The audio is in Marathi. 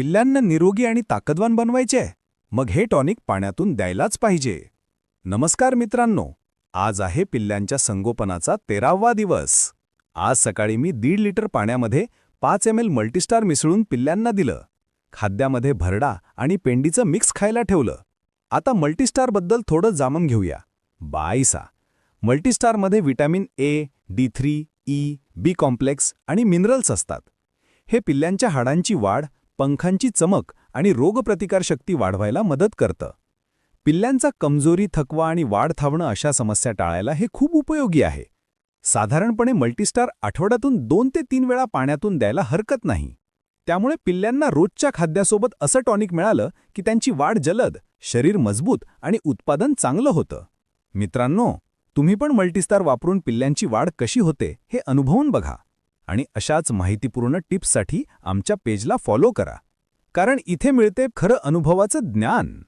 पिल्लांना निरोगी आणि ताकदवान बनवायचे. मग हे टॉनिक पाण्यातून द्यायलाच पाहिजे. नमस्कार मित्रांनो आज आहे पिल्ल्यांच्या संगोपनाचा तेरावा दिवस. आज सकाळी मी दीड लिटर पाण्यामध्ये पाच एम एल मल्टीस्टार मिसळून पिल्ल्यांना दिलं. खाद्यामध्ये भरडा आणि पेंडीचं मिक्स खायला ठेवलं. आता मल्टीस्टारबद्दल थोडं जाणून घेऊया. बाईसा मल्टीस्टारमध्ये vitamin A D three E B complex आणि मिनरल्स असतात. हे पिल्ल्यांच्या हाडांची वाढ पंखांची चमक आणि रोगप्रतिकारशक्ती वाढवायला मदत करतं. पिल्ल्यांचा कमजोरी थकवा आणि वाढ थांबणं अशा समस्या टाळायला हे खूप उपयोगी आहे. साधारणपणे मल्टीस्टार आठवड्यातून दोन ते तीन वेळा पाण्यातून द्यायला हरकत नाही. त्यामुळे पिल्ल्यांना रोजच्या खाद्यासोबत असं टॉनिक मिळालं की त्यांची वाढ जलद शरीर मजबूत आणि उत्पादन चांगलं होतं. मित्रांनो तुम्ही पण मल्टीस्टार वापरून पिल्ल्यांची वाढ कशी होते हे अनुभवून बघा. आणि अशाच माहितीपूर्ण टिप्ससाठी आमच्या पेजला फॉलो करा. कारण इथे मिळते खरं अनुभवाचं ज्ञान.